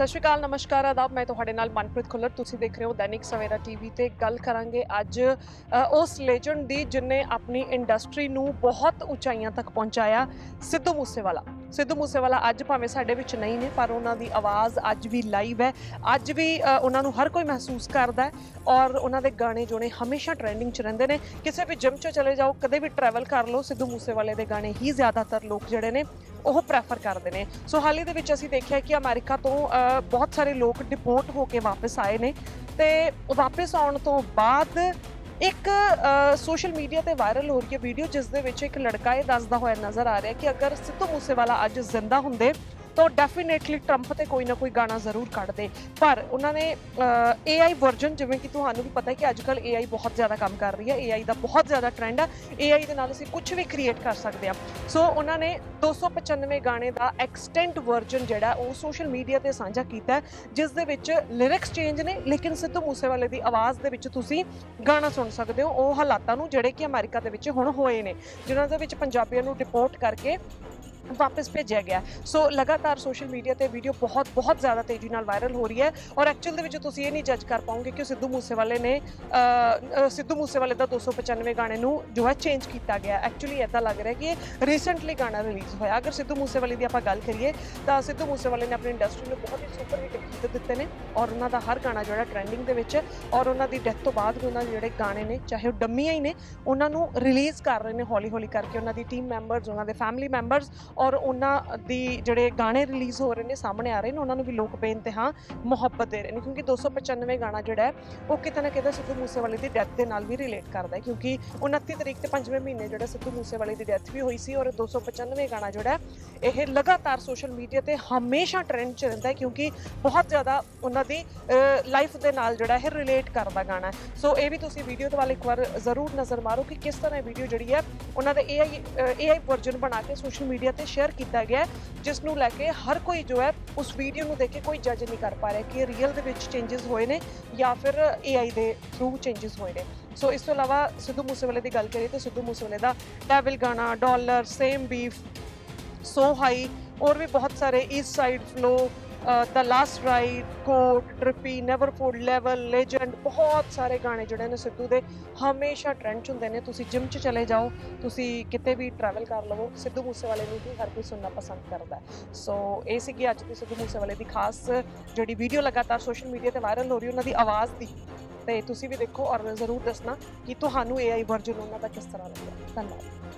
ਸਤਿ ਸ਼੍ਰੀ ਅਕਾਲ, ਨਮਸਕਾਰ, ਆਦਾਬ। ਮੈਂ ਤੁਹਾਡੇ ਨਾਲ ਮਨਪ੍ਰੀਤ ਖੁੱਲਰ। ਤੁਸੀਂ ਦੇਖ ਰਹੇ ਹੋ ਦੈਨਿਕ ਸਵੇਰਾ ਟੀਵੀ ਤੇ ਗੱਲ ਕਰਾਂਗੇ ਅੱਜ ਉਸ ਲੈਜੈਂਡ ਦੀ ਜਿਨੇ ਆਪਣੀ ਇੰਡਸਟਰੀ ਨੂੰ ਬਹੁਤ ਉਚਾਈਆਂ ਤੱਕ ਪਹੁੰਚਾਇਆ, ਸਿੱਧੂ ਮੂਸੇਵਾਲਾ। ਸਿੱਧੂ ਮੂਸੇਵਾਲਾ ਅੱਜ ਭਾਵੇਂ ਸਾਡੇ ਵਿੱਚ ਨਹੀਂ ਨੇ, ਪਰ ਉਹਨਾਂ ਦੀ ਆਵਾਜ਼ ਅੱਜ ਵੀ ਲਾਈਵ ਹੈ। ਅੱਜ ਵੀ ਉਹਨਾਂ ਨੂੰ ਹਰ ਕੋਈ ਮਹਿਸੂਸ ਕਰਦਾ ਹੈ ਔਰ ਉਹਨਾਂ ਦੇ ਗਾਣੇ ਜੋ ਹਮੇਸ਼ਾ ਟ੍ਰੈਂਡਿੰਗ 'ਚ ਰਹਿੰਦੇ ਨੇ। ਕਿਸੇ ਵੀ ਜਿਮ 'ਚ ਚਲੇ ਜਾਓ, ਕਦੇ ਵੀ ਟਰੈਵਲ ਕਰ ਲਓ, ਸਿੱਧੂ ਮੂਸੇਵਾਲੇ ਦੇ ਗਾਣੇ ਹੀ ਜ਼ਿਆਦਾਤਰ ਲੋਕ ਜਿਹੜੇ ਨੇ ਉਹ ਪ੍ਰੈਫਰ ਕਰਦੇ ਨੇ। ਸੋ ਹਾਲ ਹੀ ਦੇ ਵਿੱਚ ਅਸੀਂ ਦੇਖਿਆ ਕਿ ਅਮਰੀਕਾ ਤੋਂ ਬਹੁਤ ਸਾਰੇ ਲੋਕ ਡਿਪੋਰਟ ਹੋ ਕੇ ਵਾਪਸ ਆਏ ਨੇ ਤੇ ਵਾਪਸ ਆਉਣ ਤੋਂ ਬਾਅਦ ਇੱਕ ਸੋਸ਼ਲ ਮੀਡੀਆ ਤੇ ਵਾਇਰਲ ਹੋ ਰਹੀ ਹੈ ਵੀਡੀਓ ਜਿਸ ਦੇ ਵਿੱਚ ਇੱਕ ਲੜਕਾ ਇਹ ਦੱਸਦਾ ਹੋਇਆ ਨਜ਼ਰ ਆ ਰਿਹਾ ਕਿ ਅਗਰ ਸਿੱਧੂ ਮੂਸੇਵਾਲਾ ਅੱਜ ਜ਼ਿੰਦਾ ਹੁੰਦੇ ਤਾਂ ਡੈਫੀਨੇਟਲੀ ਟਰੰਪ ਤੇ ਕੋਈ ਨਾ ਕੋਈ ਗਾਣਾ ਜ਼ਰੂਰ ਕੱਢਦੇ। ਪਰ ਉਹਨਾਂ ਨੇ AI ਵਰਜ਼ਨ ਜਿਵੇਂ ਕਿ ਤੁਹਾਨੂੰ ਵੀ ਪਤਾ ਹੈ ਕਿ ਅੱਜਕੱਲ AI ਬਹੁਤ ਜ਼ਿਆਦਾ ਕੰਮ ਕਰ ਰਹੀ ਹੈ। AI ਦਾ ਬਹੁਤ ਜ਼ਿਆਦਾ ਟ੍ਰੈਂਡ ਹੈ AI ਦੇ ਨਾਲ ਅਸੀਂ ਕੁਝ ਵੀ ਕ੍ਰੀਏਟ ਕਰ ਸਕਦੇ ਹਾਂ। ਸੋ ਉਹਨਾਂ ਨੇ 295 ਗਾਣੇ ਦਾ ਐਕਸਟੈਂਟ ਵਰਜ਼ਨ ਜਿਹੜਾ ਉਹ ਸੋਸ਼ਲ ਮੀਡੀਆ ਤੇ ਸਾਂਝਾ ਕੀਤਾ ਜਿਸ ਦੇ ਵਿੱਚ ਲਿਰਿਕਸ ਚੇਂਜ ਨੇ, ਲੇਕਿਨ ਸਿੱਧੂ ਮੂਸੇਵਾਲੇ ਦੀ ਆਵਾਜ਼ ਦੇ ਵਿੱਚ ਤੁਸੀਂ ਗਾਣਾ ਸੁਣ ਸਕਦੇ ਹੋ। ਉਹ ਹਾਲਾਤਾਂ ਨੂੰ ਜਿਹੜੇ ਕਿ ਅਮਰੀਕਾ ਦੇ ਵਿੱਚ ਹੁਣ ਹੋਏ ਨੇ, ਜਿਨ੍ਹਾਂ ਦੇ ਵਿੱਚ ਪੰਜਾਬੀਆਂ ਨੂੰ ਡਿਪੋਰਟ ਕਰਕੇ ਵਾਪਸ ਭੇਜਿਆ ਗਿਆ। ਸੋ ਲਗਾਤਾਰ ਸੋਸ਼ਲ ਮੀਡੀਆ ਤੇ ਵੀਡੀਓ ਬਹੁਤ ਬਹੁਤ ਜ਼ਿਆਦਾ ਤੇਜ਼ੀ ਨਾਲ ਵਾਇਰਲ ਹੋ ਰਹੀ ਹੈ ਔਰ ਐਕਚੁਅਲ ਦੇ ਵਿੱਚ ਤੁਸੀਂ ਇਹ ਨਹੀਂ ਜੱਜ ਕਰ ਪਾਓਗੇ ਕਿ ਸਿੱਧੂ ਮੂਸੇਵਾਲੇ ਨੇ ਸਿੱਧੂ ਮੂਸੇਵਾਲੇ ਦਾ 295 ਗਾਣੇ ਨੂੰ ਜੋ ਹੈ ਚੇਂਜ ਕੀਤਾ ਗਿਆ। ਐਕਚੁਅਲੀ ਇਦਾਂ ਲੱਗ ਰਿਹਾ ਕਿ ਇਹ ਰੀਸੈਂਟਲੀ ਗਾਣਾ ਰਿਲੀਜ਼ ਹੋਇਆ। ਅਗਰ ਸਿੱਧੂ ਮੂਸੇਵਾਲੇ ਦੀ ਆਪਾਂ ਗੱਲ ਕਰੀਏ, ਤਾਂ ਸਿੱਧੂ ਮੂਸੇਵਾਲੇ ਨੇ ਆਪਣੀ ਇੰਡਸਟਰੀ ਨੂੰ ਬਹੁਤ ਹੀ ਸੁਪਰ ਹਿੱਟ ਗੀਤ ਦਿੱਤੇ ਨੇ ਔਰ ਉਹਨਾਂ ਦਾ ਹਰ ਗਾਣਾ ਜਿਹੜਾ ਟ੍ਰੈਂਡਿੰਗ ਦੇ ਵਿੱਚ ਔਰ ਉਹਨਾਂ ਦੀ ਡੈਥ ਤੋਂ ਬਾਅਦ ਵੀ ਉਹਨਾਂ ਦੇ ਜਿਹੜੇ ਗਾਣੇ ਨੇ, ਚਾਹੇ ਉਹ ਡੰਮੀਆਂ ਹੀ ਨੇ, ਉਹਨਾਂ ਨੂੰ ਰਿਲੀਜ਼ ਕਰ ਰਹੇ ਨੇ ਹੌਲੀ ਹੌਲੀ ਕਰਕੇ ਉਹਨਾਂ ਦੀ ਟੀਮ ਮੈਂਬਰਸ ਉਹਨਾਂ ਦੇ ਫੈਮਿਲੀ ਮੈਂਬਰਸ ਔਰ ਉਹਨਾਂ ਦੀ ਜਿਹੜੇ ਗਾਣੇ ਰਿਲੀਜ਼ ਹੋ ਰਹੇ ਨੇ, ਸਾਹਮਣੇ ਆ ਰਹੇ ਨੇ, ਉਹਨਾਂ ਨੂੰ ਵੀ ਲੋਕ ਬੇਨਤਹਾ ਮੁਹੱਬਤ ਦੇ ਰਹੇ ਨੇ, ਕਿਉਂਕਿ 295 ਗਾਣਾ ਜਿਹੜਾ ਹੈ, ਉਹ ਕਿਤੇ ਨਾ ਕਿਤੇ ਸਿੱਧੂ ਮੂਸੇਵਾਲੇ ਦੀ ਡੈਥ ਦੇ ਨਾਲ ਵੀ ਰਿਲੇਟ ਕਰਦਾ ਹੈ, ਕਿਉਂਕਿ 29 ਤਰੀਕ ਤੇ 5ਵੇਂ ਮਹੀਨੇ ਜਿਹੜਾ ਸਿੱਧੂ ਮੂਸੇਵਾਲੇ ਦੀ ਡੈਥ ਵੀ ਹੋਈ ਸੀ ਔਰ 295 ਗਾਣਾ ਜਿਹੜਾ ਇਹ ਲਗਾਤਾਰ ਸੋਸ਼ਲ ਮੀਡੀਆ ਤੇ ਹਮੇਸ਼ਾ ਟ੍ਰੈਂਡ 'ਚ ਰਹਿੰਦਾ ਹੈ, ਕਿਉਂਕਿ ਬਹੁਤ ਜ਼ਿਆਦਾ ਉਹਨਾਂ ਦੀ ਲਾਈਫ ਦੇ ਨਾਲ ਜਿਹੜਾ ਇਹ ਰਿਲੇਟ ਕਰਦਾ ਗਾਣਾ ਸੋ ਇਹ ਵੀ ਤੁਸੀਂ ਵੀਡੀਓ ਦੇ ਵੱਲ ਇੱਕ ਵਾਰ ਜ਼ਰੂਰ ਨਜ਼ਰ ਮਾਰੋ ਕਿ ਕਿਸ ਤਰ੍ਹਾਂ ਵੀਡੀਓ ਜਿਹੜੀ ਹੈ, ਉਹਨਾਂ ਦੇ AI AI ਵਰਜ਼ਨ ਬਣਾ ਕੇ ਸੋਸ਼ਲ ਮੀਡੀਆ ਤੇ ਸ਼ੇਅਰ ਕੀਤਾ ਗਿਆ ਜਿਸ ਨੂੰ ਲੈ ਕੇ ਹਰ ਕੋਈ ਜੋ ਹੈ ਉਸ ਵੀਡੀਓ ਨੂੰ ਦੇਖ ਕੇ ਕੋਈ ਜੱਜ ਨਹੀਂ ਕਰ ਪਾ ਰਿਹਾ ਕਿ ਰੀਅਲ ਦੇ ਵਿੱਚ ਚੇਂजेस ਹੋਏ ਨੇ ਜਾਂ ਫਿਰ ਏਆਈ ਦੇ ਥਰੂ ਚੇਂजेस ਹੋਏ ਨੇ। ਸੋ ਇਸ ਤੋਂ ਇਲਾਵਾ ਸਿੱਧੂ ਮੂਸੇਵਾਲੇ ਦੀ ਗੱਲ ਕਰੀਏ ਤਾਂ ਸਿੱਧੂ ਮੂਸੇਵਾਲੇ ਦਾ ਡੈਵਲ ਗਾਣਾ dollar same beef so high ਔਰ ਵੀ ਬਹੁਤ ਸਾਰੇ east side flow the last ride goat trippy never fold level legend ਬਹੁਤ ਸਾਰੇ ਗਾਣੇ ਜਿਹੜੇ ਨੇ ਸਿੱਧੂ ਦੇ ਹਮੇਸ਼ਾ ਟ੍ਰੈਂਡ 'ਚ ਹੁੰਦੇ ਨੇ। ਤੁਸੀਂ ਜਿਮ 'ਚ ਚਲੇ ਜਾਓ, ਤੁਸੀਂ ਕਿਤੇ ਵੀ ਟਰੈਵਲ ਕਰ ਲਵੋ, ਸਿੱਧੂ ਮੂਸੇਵਾਲੇ ਨੂੰ ਵੀ ਹਰ ਕੋਈ ਸੁਣਨਾ ਪਸੰਦ ਕਰਦਾ ਸੋ ਇਹ ਸੀ ਕਿ ਅੱਜ ਦੀ ਸਿੱਧੂ ਮੂਸੇਵਾਲੇ ਦੀ ਖਾਸ ਜਿਹੜੀ ਵੀਡੀਓ ਲਗਾਤਾਰ ਸੋਸ਼ਲ ਮੀਡੀਆ ਤੇ ਵਾਇਰਲ ਹੋ ਰਹੀ ਉਹਨਾਂ ਦੀ ਆਵਾਜ਼ ਦੀ। ਤੇ ਤੁਸੀਂ ਵੀ ਦੇਖੋ ਔਰ ਜ਼ਰੂਰ ਦੱਸਣਾ ਕਿ ਤੁਹਾਨੂੰ AI ਵਰਜ਼ਨ ਉਹਨਾਂ ਦਾ ਕਿਸ ਤਰ੍ਹਾਂ ਲੱਗਿਆ ਧੰਨਵਾਦ।